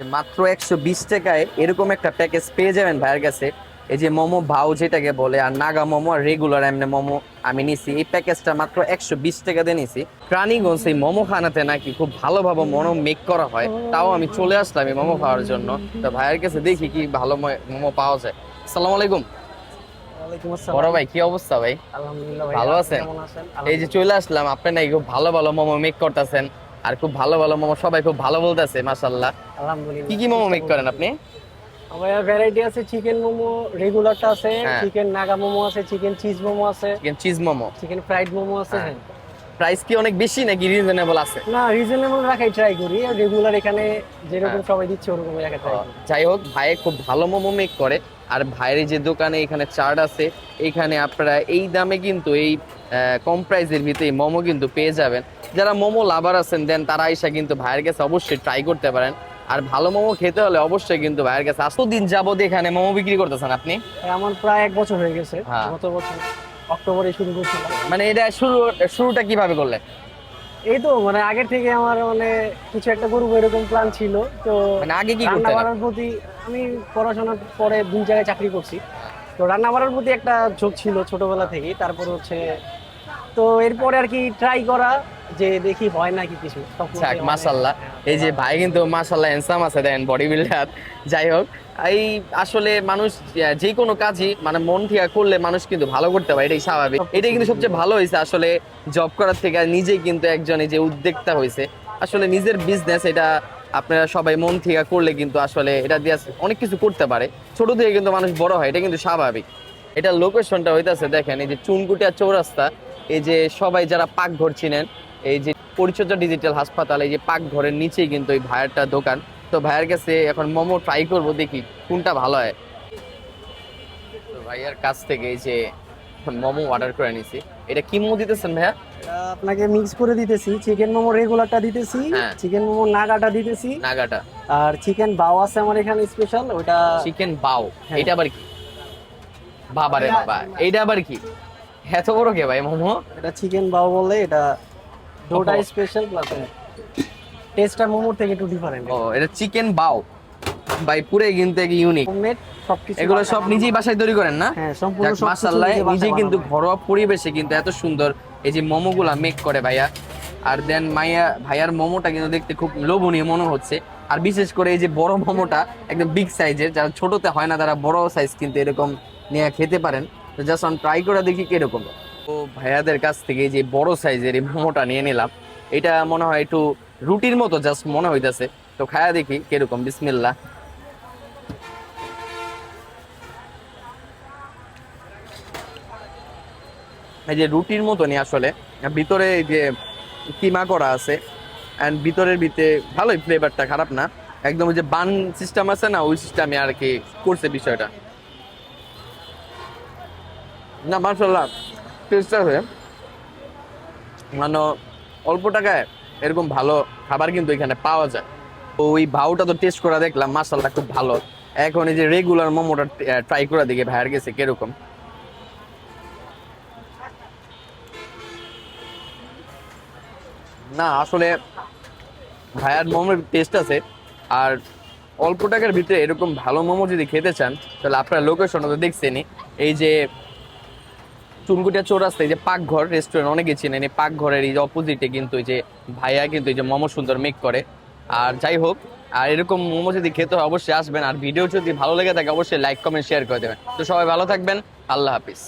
মাত্র একশো বিশ টাকায় এরকম একটা প্যাকেজ পেয়ে যাবেন ভাইয়ের কাছে। এই যে মোমো ভাউ যেটাকে বলে আর নাগা মোমো আর রেগুলার এমনি মোমো আমি নিছি। এই প্যাকেজটা মাত্র একশো বিশ টাকা দিয়ে নিছি। প্রাণীগঞ্জ এই মোমো খানাতে নাকি খুব ভালোভাবে মোমো মেক করা হয়। তাও আমি চলে আসলাম এই মোমো খাওয়ার জন্য। তো ভাইয়ের কাছে দেখি কি ভালো মোমো পাওয়া যায়। আসসালামু আলাইকুম। বড় ভাই কি অবস্থা ভাই? ভালো আছেন? এই যে চলে আসলাম আপনি নাকি খুব ভালো ভালো মোমো মেক করতেছেন। আর খুব ভালো ভালো মোমো সবাই খুব ভালো বলতেছে মাশাআল্লাহ। আলহামদুলিল্লাহ। কি কি মোমো মেক করেন আপনি? আমার ভ্যারাইটি আছে চিকেন মোমো রেগুলারটা আছে হ্যাঁ। চিকেন নাগা মোমো আছে চিকেন চিজ মোমো আছে chicken cheese momo. Chicken fried momo আছে হ্যাঁ। প্রাইস কি অনেক বেশি নাকি রিজনেবল আছে? না রিজনেবল রাখাই ট্রাই করি। রেগুলার এখানে যেরকম হ্যাঁ। সবাই দিচ্ছে ওরকম রাখা ট্রাই করি। যাই হোক ভাই খুব ভালো মোমো মেক করে। আর ভাইয়ের যে দোকানে এখানে চার্ট আছে এখানে আপনারা এই দামে কিন্তু এই কম প্রাইসের ভিতরে মোমো কিন্তু পেয়ে যাবেন। যারা মোমো লাভার আছেন দেন তারা এসে কিন্তু ভাইয়ের কাছে অবশ্যই ট্রাই করতে পারেন। আর ভালো মোমো খেতে হলে অবশ্যই কিন্তু ভাইয়ের কাছে আসতো দিন যাবত এখানে মোমো বিক্রি করতেছেন আপনি? আমার প্রায় এক বছর হয়ে গেছে হ্যাঁ। গত বছর। অক্টোবরে শুরু করছিলাম। মানে এটা শুরু শুরুটা কীভাবে করলে? এই তো মানে আগে থেকে আমার মানে কিছু একটা করব এরকম প্ল্যান ছিল তো মানে আগে কি রান্না করতেন বাড়ার প্রতি আমি পড়াশোনার পরে দুই জায়গায় চাকরি করছি। তো রান্না বাড়ার প্রতি একটা ঝোঁক ছিল ছোটবেলা থেকেই তারপর হচ্ছে তো এরপরে আর কি ট্রাই করা যে দেখি হয় নাকি কিছু যাক মাশাল্লাহ এই যে ভাই কিন্তু মাশাল্লাহ হ্যান্ডসাম আছে দেন বডি বিল্ডার যাই হোক এই আসলে মানুষ যে কোনো কাজই মানে মন থেকে করলে মানুষ কিন্তু ভালো করতে পারে এটাই স্বাভাবিক। এটাই কিন্তু সবচেয়ে ভালো হয়েছে আসলে জব করার থেকে নিজেই কিন্তু একজন যে উদ্যোক্তা হয়েছে। আসলে নিজের বিজনেস এটা আপনারা সবাই মন থেকে করলে কিন্তু আসলে এটা দিয়ে অনেক কিছু করতে পারে। ছোট থেকে কিন্তু মানুষ বড় হয় এটা কিন্তু স্বাভাবিক। এটা লোকেশনটা হইতেছে দেখেন এই যে চুনকুটিয়া চৌরাস্তা। এই যে সবাই যারা পাকঘর চিনেন এই যে পরিচর্যা ডিজিটাল হাসপাতাল এই যে পাকঘরের নিচেই কিন্তু এই ভাইয়ারটা দোকান। তো ভাইয়ার কাছে এখন মোমো ট্রাই করব দেখি কোনটা ভালো হয়। তো ভাইয়ার কাছ থেকে এই যে মোমো অর্ডার করে নিছি। এটা কি মোমো দিতেছেন ভাইয়া? আপনাকে মিক্স করে দিতেছি। চিকেন মোমো রেগুলারটা দিতেছি হ্যাঁ। চিকেন মোমো নাগাটা দিতেছি। নাগাটা। আর চিকেন বাও আছে আমার এখানে স্পেশাল ওটা চিকেন বাও হ্যাঁ। এটা আবার কি? বাবারে বাবা এইটা আবার কি? এত বড় কে ভাই মোমো? এটা চিকেন বাও বলে এটা ডোটা স্পেশাল প্লাস টেস্টটা মোমোর থেকে একটু ডিফারেন্ট ও এটা চিকেন বাও। ভাই পুরে কিন্তু ইউনিক হোমমেড সবকিছু এগুলো সব নিজেই বাসায় তৈরি করেন না? হ্যাঁ সম্পূর্ণ মাশাআল্লাহ নিজে কিন্তু ঘরোয়া পরিবেশে কিন্তু এত সুন্দর এই যে মোমোগুলা মেক করে ভাইয়া। আর দেন মাইয়া ভাইয়ার মোমোটা কিন্তু দেখতে খুব লোভনীয় মনে হচ্ছে। আর বিশেষ করে এই যে বড় মোমোটা একদম বিগ সাইজের যারা ছোটতে হয় না তারা বড় সাইজ কিন্তু এরকম নিয়ে খেতে পারেন। তো জাস্ট আমি ট্রাই করে দেখি কীরকম। তো ভাইয়াদের কাছ থেকে যে বড় সাইজের এই মোমোটা নিয়ে নিলাম, এটা মনে হয় একটু রুটির মতো জাস্ট মনে হইতেছে। তো খায়া দেখি কীরকম বিসমিল্লা এই যে রুটির মতনই আসলে ভিতরে এই যে কিমা করা আছে অ্যান্ড ভিতরের ভিতরে ভালোই ফ্লেভারটা খারাপ না। একদম ওই যে বান সিস্টেম আছে না, ওই সিস্টেমে আর কি করছে বিষয়টা। না মার্শাল্লাহ টেস্ট আছে। মানে অল্প টাকায় এরকম ভালো খাবার কিন্তু এখানে পাওয়া যায়। তো ওই ভাওটা তো টেস্ট করা দেখলাম মার্শাল্লাহ খুব ভালো। এখন এই যে রেগুলার মোমোটা ট্রাই করা দেখে ভাইয়ের গেছে কীরকম। না, আসলে ভাইয়ার মোমোর টেস্ট আছে। আর অল্প টাকার ভিতরে এরকম ভালো মোমো যদি খেতে চান, তাহলে আপনার লোকেশন তো দেখছেনই। এই যে চুনকুটিয়া চৌরাস্তায় যে পাকঘর রেস্টুরেন্ট অনেকে চিনেন, এই পাকঘরের এই যে অপোজিটে কিন্তু যে ভাইয়া কিন্তু এই যে মোমো সুন্দর মেক করে। আর যাই হোক, আর এরকম মোমো যদি খেতে হয় অবশ্যই আসবেন, আর ভিডিও যদি ভালো লেগে থাকে অবশ্যই লাইক কমেন্ট শেয়ার করে দেবেন। তো সবাই ভালো থাকবেন, আল্লাহ হাফিজ।